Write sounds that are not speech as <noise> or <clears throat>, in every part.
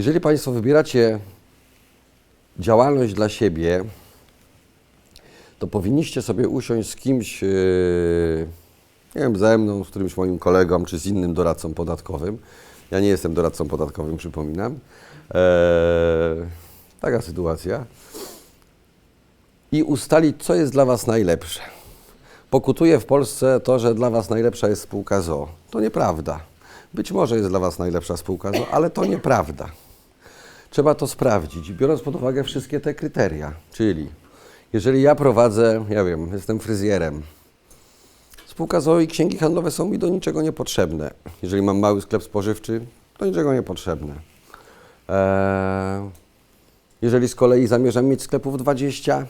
Jeżeli Państwo wybieracie działalność dla siebie, to powinniście sobie usiąść z kimś, yy, nie wiem, ze mną, z którymś moim kolegą, czy z innym doradcą podatkowym. Ja nie jestem doradcą podatkowym, przypominam. Eee, taka sytuacja. I ustalić, co jest dla Was najlepsze. Pokutuje w Polsce to, że dla Was najlepsza jest spółka ZO. To nieprawda. Być może jest dla Was najlepsza spółka ZO, ale to nieprawda. Trzeba to sprawdzić, biorąc pod uwagę wszystkie te kryteria. Czyli, jeżeli ja prowadzę, ja wiem, jestem fryzjerem, spółka ZOO i księgi handlowe są mi do niczego niepotrzebne. Jeżeli mam mały sklep spożywczy, do niczego niepotrzebne. Eee, jeżeli z kolei zamierzam mieć sklepów 20,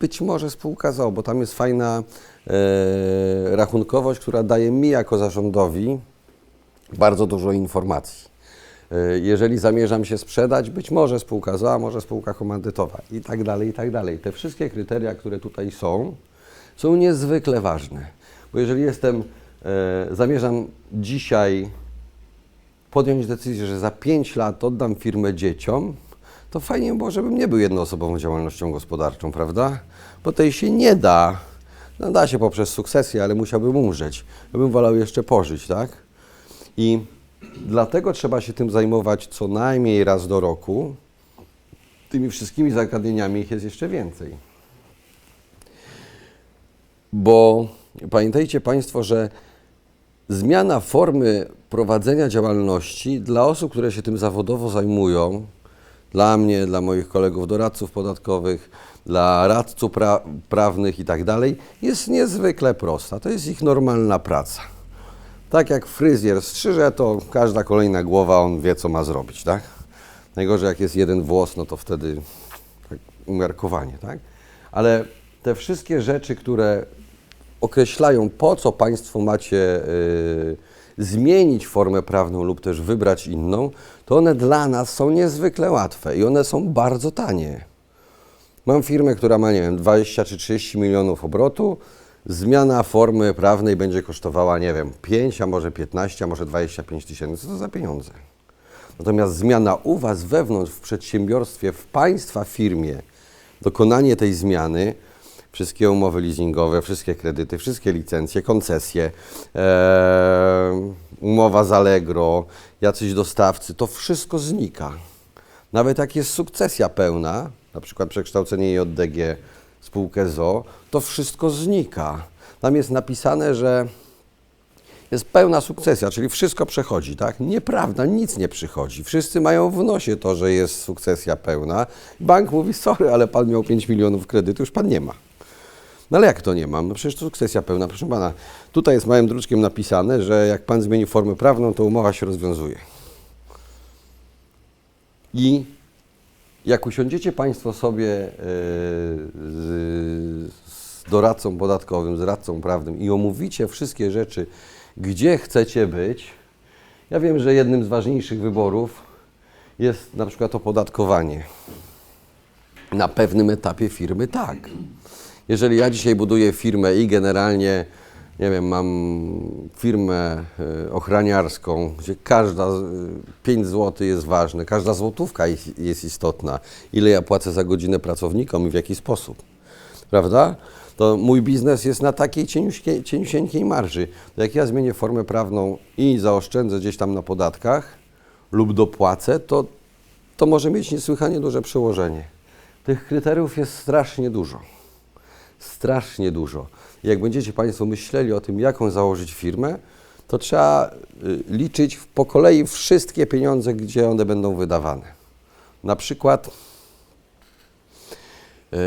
być może spółka ZOO, bo tam jest fajna e, rachunkowość, która daje mi jako zarządowi bardzo dużo informacji. E, Jeżeli zamierzam się sprzedać, być może spółka ZOO, a może spółka komandytowa i tak dalej, i tak dalej. Te wszystkie kryteria, które tutaj są, są niezwykle ważne. Bo jeżeli jestem, e, zamierzam dzisiaj podjąć decyzję, że za 5 lat oddam firmę dzieciom, to fajnie było, żebym nie był jednoosobową działalnością gospodarczą, prawda? Bo tej się nie da. No, da się poprzez sukcesję, ale musiałbym umrzeć. Ja bym wolał jeszcze pożyć, tak? I dlatego trzeba się tym zajmować co najmniej raz do roku. Tymi wszystkimi zagadnieniami ich jest jeszcze więcej. Bo pamiętajcie Państwo, że zmiana formy prowadzenia działalności dla osób, które się tym zawodowo zajmują, dla mnie, dla moich kolegów doradców podatkowych, dla radców pra prawnych i tak dalej, jest niezwykle prosta. To jest ich normalna praca. Tak jak fryzjer strzyże, to każda kolejna głowa, on wie, co ma zrobić, tak? Najgorzej, jak jest jeden włos, no to wtedy tak umiarkowanie, tak? Ale te wszystkie rzeczy, które określają, po co Państwo macie y, zmienić formę prawną lub też wybrać inną, to one dla nas są niezwykle łatwe i one są bardzo tanie. Mam firmę, która ma, nie wiem, 20 czy 30 milionów obrotu. Zmiana formy prawnej będzie kosztowała, nie wiem, 5, a może 15, a może 25 tysięcy. Co to za pieniądze? Natomiast zmiana u Was wewnątrz w przedsiębiorstwie, w Państwa firmie, dokonanie tej zmiany, wszystkie umowy leasingowe, wszystkie kredyty, wszystkie licencje, koncesje, e, umowa z Allegro, jacyś dostawcy, to wszystko znika. Nawet jak jest sukcesja pełna, na przykład przekształcenie JDG spółkę ZO, to wszystko znika. Tam jest napisane, że jest pełna sukcesja, czyli wszystko przechodzi, tak? Nieprawda, nic nie przychodzi. Wszyscy mają w nosie to, że jest sukcesja pełna. Bank mówi, sorry, ale pan miał 5 milionów kredytu, już pan nie ma. No ale jak to nie mam? No przecież to sukcesja pełna. Proszę pana, tutaj jest małym druczkiem napisane, że jak pan zmieni formę prawną, to umowa się rozwiązuje. I jak usiądziecie Państwo sobie e, z, z doradcą podatkowym, z radcą prawnym i omówicie wszystkie rzeczy, gdzie chcecie być, ja wiem, że jednym z ważniejszych wyborów jest na przykład opodatkowanie. Na pewnym etapie firmy tak. Jeżeli ja dzisiaj buduję firmę i generalnie, nie wiem, mam firmę e, ochraniarską, gdzie każda e, 5 zł jest ważne, każda złotówka jest, istotna, ile ja płacę za godzinę pracownikom i w jaki sposób, prawda? To mój biznes jest na takiej cieniusieńkiej marży. To jak ja zmienię formę prawną i zaoszczędzę gdzieś tam na podatkach lub dopłacę, to, to może mieć niesłychanie duże przełożenie. Tych kryteriów jest strasznie dużo strasznie dużo. Jak będziecie Państwo myśleli o tym, jaką założyć firmę, to trzeba y, liczyć po kolei wszystkie pieniądze, gdzie one będą wydawane. Na przykład, yy,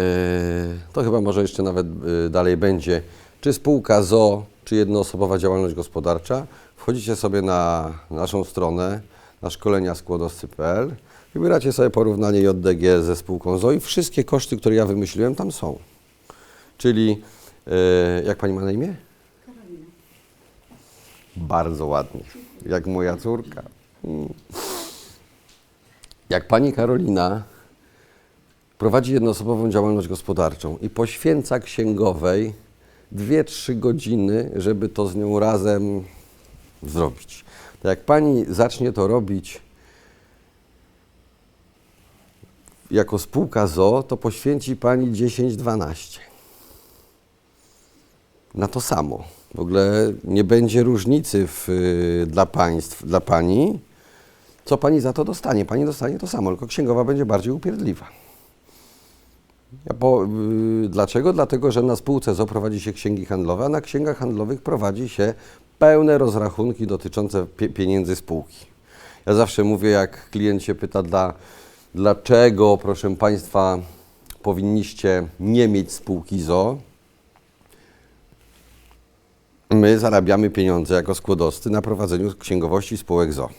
to chyba może jeszcze nawet yy, dalej będzie, czy spółka ZO, czy jednoosobowa działalność gospodarcza, wchodzicie sobie na naszą stronę, na szkolenia skłodowcy.pl, wybieracie sobie porównanie JDG ze spółką ZO i wszystkie koszty, które ja wymyśliłem, tam są. Czyli, jak pani ma na imię? Karolina. Bardzo ładnie, jak moja córka. Mm. Jak pani Karolina prowadzi jednoosobową działalność gospodarczą i poświęca księgowej 2-3 godziny, żeby to z nią razem zrobić. To jak pani zacznie to robić jako spółka ZO, to poświęci Pani 10-12 na to samo. W ogóle nie będzie różnicy w, y, dla państw, dla Pani, co Pani za to dostanie. Pani dostanie to samo, tylko księgowa będzie bardziej upierdliwa. Ja po, y, dlaczego? Dlatego, że na spółce ZO prowadzi się księgi handlowe, a na księgach handlowych prowadzi się pełne rozrachunki dotyczące pie, pieniędzy spółki. Ja zawsze mówię, jak klient się pyta, dla, dlaczego, proszę Państwa, powinniście nie mieć spółki ZO, My zarabiamy pieniądze jako składowcy na prowadzeniu księgowości spółek ZO.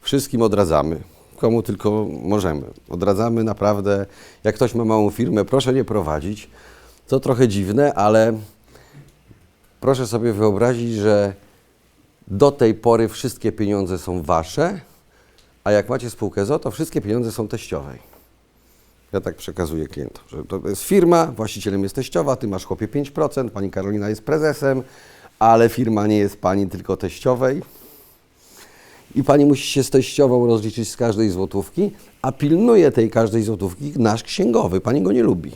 Wszystkim odradzamy, komu tylko możemy. Odradzamy naprawdę, jak ktoś ma małą firmę, proszę nie prowadzić. To trochę dziwne, ale proszę sobie wyobrazić, że do tej pory wszystkie pieniądze są wasze, a jak macie spółkę ZO, to wszystkie pieniądze są teściowej. Ja tak przekazuję klientom, że to jest firma, właścicielem jest teściowa, ty masz chłopie 5%, pani Karolina jest prezesem, ale firma nie jest pani, tylko teściowej. I pani musi się z teściową rozliczyć z każdej złotówki, a pilnuje tej każdej złotówki nasz księgowy. Pani go nie lubi.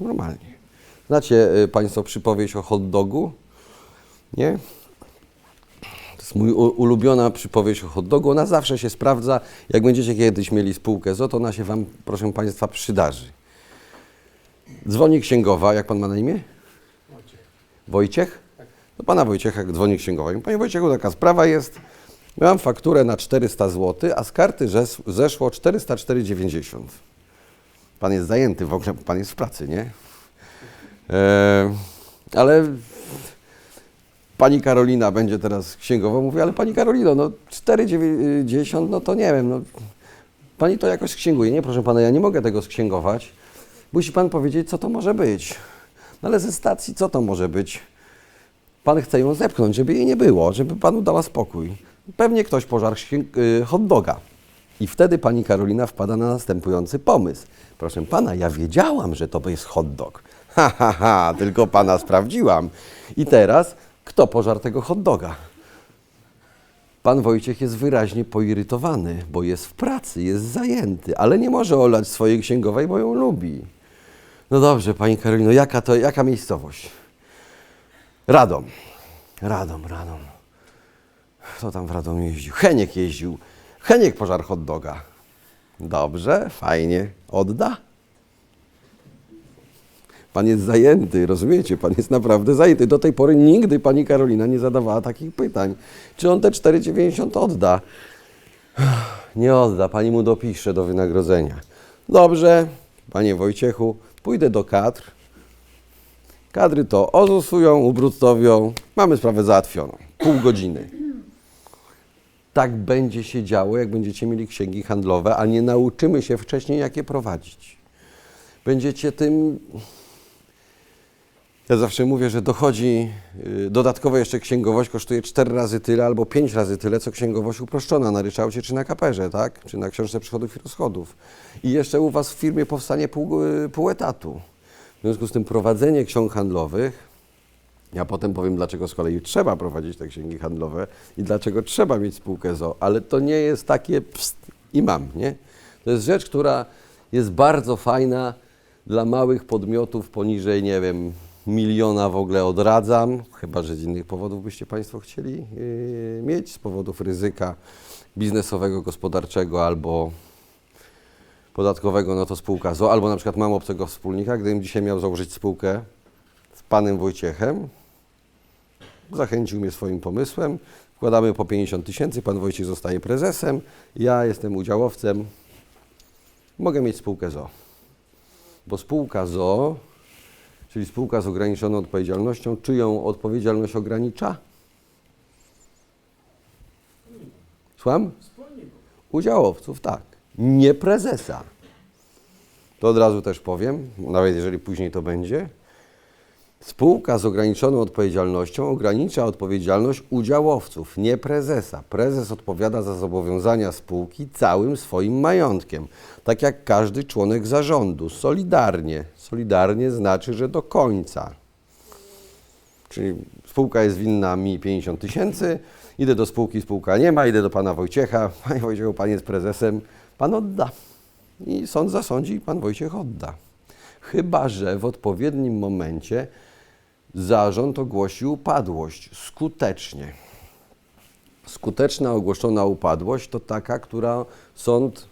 Normalnie. Znacie y, Państwo przypowieść o hot dogu? Nie? To jest mój ulubiona przypowieść o hot dogu. Ona zawsze się sprawdza. Jak będziecie kiedyś mieli spółkę ZO, to ona się Wam, proszę Państwa, przydarzy. Dzwoni księgowa. Jak Pan ma na imię? Wojciech? Do pana Wojciecha dzwoni mówi, Panie Wojciechu, taka sprawa jest. Miałem fakturę na 400 zł, a z karty zes- zeszło 404,90. Pan jest zajęty, w ogóle pan jest w pracy, nie? E, ale pani Karolina będzie teraz księgową. Mówi, ale pani Karolino, no 4,90, no to nie wiem, no pani to jakoś księguje. Nie, proszę pana, ja nie mogę tego sksięgować. Musi pan powiedzieć, co to może być. No ale ze stacji, co to może być? Pan chce ją zepchnąć, żeby jej nie było, żeby panu dała spokój. Pewnie ktoś pożarł y, hot doga. I wtedy pani Karolina wpada na następujący pomysł. Proszę pana, ja wiedziałam, że to jest hot dog. <laughs> Ha, ha, ha, tylko pana sprawdziłam. I teraz, kto pożarł tego hot doga? Pan Wojciech jest wyraźnie poirytowany, bo jest w pracy, jest zajęty, ale nie może olać swojej księgowej, bo ją lubi. No dobrze, pani Karolino, jaka to, jaka miejscowość? Radom. Radom, Radom. Kto tam w Radom jeździł? Heniek jeździł. Heniek pożar hot doga. Dobrze, fajnie. Odda? Pan jest zajęty, rozumiecie? Pan jest naprawdę zajęty. Do tej pory nigdy pani Karolina nie zadawała takich pytań. Czy on te 4,90 odda? Nie odda, pani mu dopisze do wynagrodzenia. Dobrze, panie Wojciechu, pójdę do kadr. Kadry to ozusują, ubruttowią. Mamy sprawę załatwioną. Pół godziny. Tak będzie się działo, jak będziecie mieli księgi handlowe, a nie nauczymy się wcześniej, jak je prowadzić. Będziecie tym. Ja zawsze mówię, że dochodzi y, dodatkowo jeszcze księgowość kosztuje 4 razy tyle albo 5 razy tyle, co księgowość uproszczona na ryczałcie czy na kaperze, tak? Czy na książce przychodów i rozchodów. I jeszcze u Was w firmie powstanie pół, y, pół etatu. W związku z tym prowadzenie ksiąg handlowych, ja potem powiem, dlaczego z kolei trzeba prowadzić te księgi handlowe i dlaczego trzeba mieć spółkę ZO, ale to nie jest takie pst i mam, nie? To jest rzecz, która jest bardzo fajna dla małych podmiotów poniżej, nie wiem, miliona w ogóle odradzam, chyba że z innych powodów byście Państwo chcieli yy, mieć, z powodów ryzyka biznesowego, gospodarczego albo podatkowego, no to spółka ZO, albo na przykład mam obcego wspólnika, gdybym dzisiaj miał założyć spółkę z panem Wojciechem, zachęcił mnie swoim pomysłem, wkładamy po 50 tysięcy, pan Wojciech zostaje prezesem, ja jestem udziałowcem, mogę mieć spółkę ZO. Bo spółka ZO, czyli spółka z ograniczoną odpowiedzialnością, czyją odpowiedzialność ogranicza? Słucham? Udziałowców, tak. Nie prezesa. To od razu też powiem, nawet jeżeli później to będzie. Spółka z ograniczoną odpowiedzialnością ogranicza odpowiedzialność udziałowców, nie prezesa. Prezes odpowiada za zobowiązania spółki całym swoim majątkiem, tak jak każdy członek zarządu, solidarnie. Solidarnie znaczy, że do końca. Czyli spółka jest winna mi 50 tysięcy, idę do spółki, spółka nie ma, idę do pana Wojciecha, panie Wojciechu, pan jest prezesem, pan odda. i sąd zasądzi i pan Wojciech odda. Chyba, że w odpowiednim momencie zarząd ogłosi upadłość skutecznie. Skuteczna ogłoszona upadłość to taka, która sąd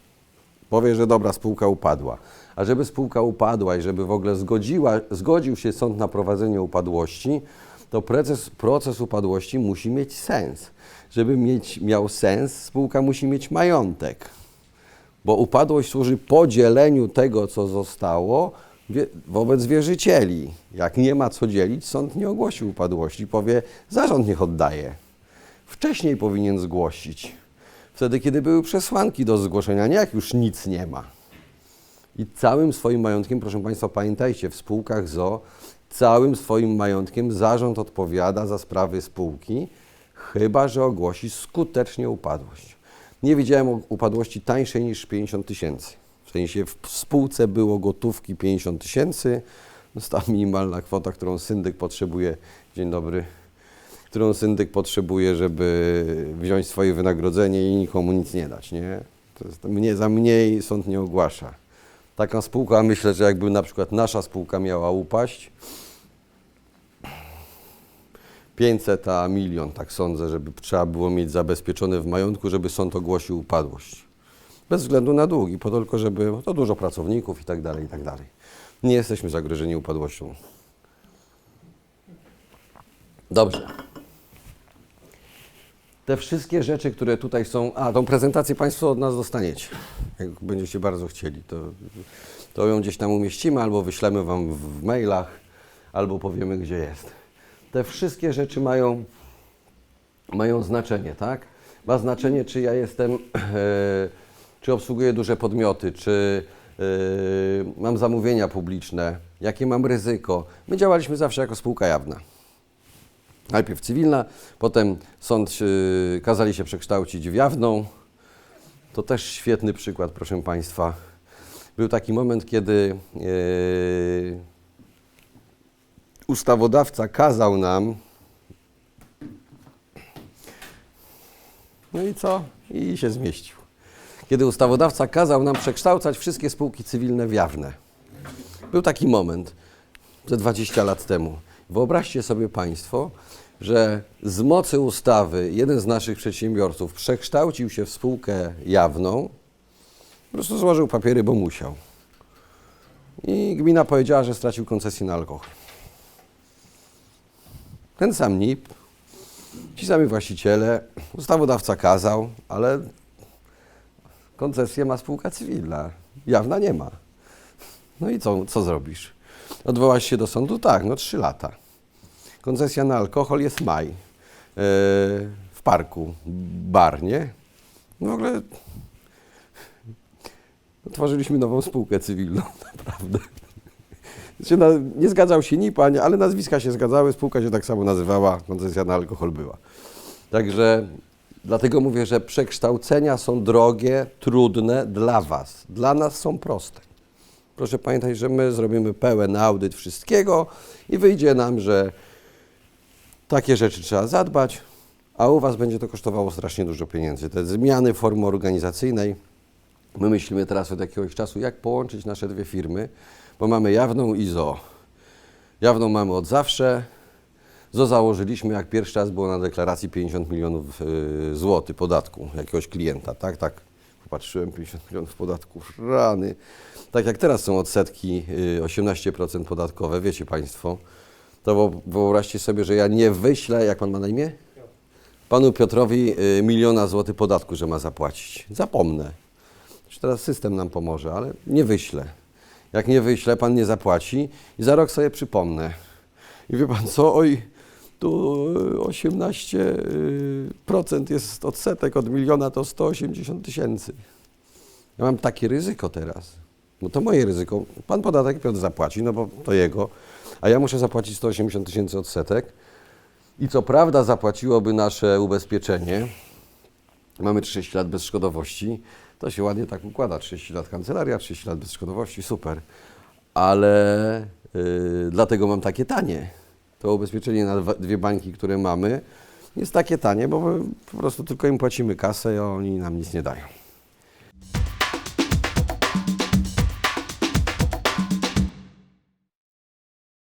powie, że dobra, spółka upadła. A żeby spółka upadła i żeby w ogóle zgodziła, zgodził się sąd na prowadzenie upadłości, to proces, proces upadłości musi mieć sens. Żeby mieć, miał sens, spółka musi mieć majątek. Bo upadłość służy podzieleniu tego, co zostało wobec wierzycieli. Jak nie ma co dzielić, sąd nie ogłosi upadłości, powie, zarząd niech oddaje. Wcześniej powinien zgłosić. Wtedy, kiedy były przesłanki do zgłoszenia, nie jak już nic nie ma. I całym swoim majątkiem, proszę Państwa, pamiętajcie, w spółkach ZO całym swoim majątkiem zarząd odpowiada za sprawy spółki, chyba że ogłosi skutecznie upadłość. Nie widziałem upadłości tańszej niż 50 tysięcy. W sensie w spółce było gotówki 50 tysięcy, została minimalna kwota, którą syndyk potrzebuje. Dzień dobry. Którą syndyk potrzebuje, żeby wziąć swoje wynagrodzenie i nikomu nic nie dać, nie? To jest mnie, za mniej sąd nie ogłasza. Taka spółka, myślę, że jakby na przykład nasza spółka miała upaść, 500 a milion, tak sądzę, żeby trzeba było mieć zabezpieczone w majątku, żeby sąd ogłosił upadłość. Bez względu na długi, po tylko, żeby to dużo pracowników i tak dalej, i tak dalej. Nie jesteśmy zagrożeni upadłością. Dobrze. Te wszystkie rzeczy, które tutaj są. A, tą prezentację Państwo od nas dostaniecie. Jak będziecie bardzo chcieli, to, to ją gdzieś tam umieścimy, albo wyślemy Wam w mailach, albo powiemy, gdzie jest. Te wszystkie rzeczy mają, mają znaczenie, tak? Ma znaczenie, czy ja jestem, <clears throat> e, czy obsługuję duże podmioty, czy e, mam zamówienia publiczne, jakie mam ryzyko. My działaliśmy zawsze jako spółka jawna. Najpierw cywilna, potem sąd y, kazali się przekształcić w jawną. To też świetny przykład, proszę Państwa. Był taki moment, kiedy y, ustawodawca kazał nam. No i co? I się zmieścił. Kiedy ustawodawca kazał nam przekształcać wszystkie spółki cywilne w jawne. Był taki moment, ze 20 lat temu. Wyobraźcie sobie Państwo, że z mocy ustawy jeden z naszych przedsiębiorców przekształcił się w spółkę jawną, po prostu złożył papiery, bo musiał. I gmina powiedziała, że stracił koncesję na alkohol. Ten sam NIP, ci sami właściciele, ustawodawca kazał, ale koncesję ma spółka cywilna, jawna nie ma. No i co, co zrobisz? Odwołasz się do sądu? Tak, no trzy lata. Koncesja na alkohol jest maj. Yy, w parku bar, nie? No w ogóle otworzyliśmy nową spółkę cywilną, <laughs> naprawdę. Znaczy, no, nie zgadzał się NIP, ani- ale nazwiska się zgadzały, spółka się tak samo nazywała, koncesja na alkohol była. Także dlatego mówię, że przekształcenia są drogie, trudne dla Was. Dla nas są proste. Proszę pamiętać, że my zrobimy pełen audyt wszystkiego i wyjdzie nam, że takie rzeczy trzeba zadbać, a u Was będzie to kosztowało strasznie dużo pieniędzy. Te zmiany formy organizacyjnej, my myślimy teraz od jakiegoś czasu, jak połączyć nasze dwie firmy, bo mamy jawną i ZO. Jawną mamy od zawsze. ZO założyliśmy, jak pierwszy raz było na deklaracji 50 milionów y, złotych podatku jakiegoś klienta, tak, tak. Popatrzyłem, 50 milionów podatków, rany. Tak jak teraz są odsetki y, 18% podatkowe, wiecie Państwo, to wyobraźcie sobie, że ja nie wyślę, jak Pan ma na imię? Panu Piotrowi y, miliona złotych podatku, że ma zapłacić. Zapomnę. Teraz system nam pomoże, ale nie wyślę. Jak nie wyślę, Pan nie zapłaci i za rok sobie przypomnę. I wie Pan co? Oj, tu y, 18% jest odsetek od miliona, to 180 tysięcy. Ja mam takie ryzyko teraz. No to moje ryzyko. Pan podatek Piotr zapłaci, no bo to jego, a ja muszę zapłacić 180 tysięcy odsetek. I co prawda zapłaciłoby nasze ubezpieczenie. Mamy 30 lat bezszkodowości. To się ładnie tak układa. 30 lat kancelaria, 30 lat bezszkodowości, super. Ale yy, dlatego mam takie tanie. To ubezpieczenie na dwa, dwie bańki, które mamy, jest takie tanie, bo po prostu tylko im płacimy kasę, a oni nam nic nie dają.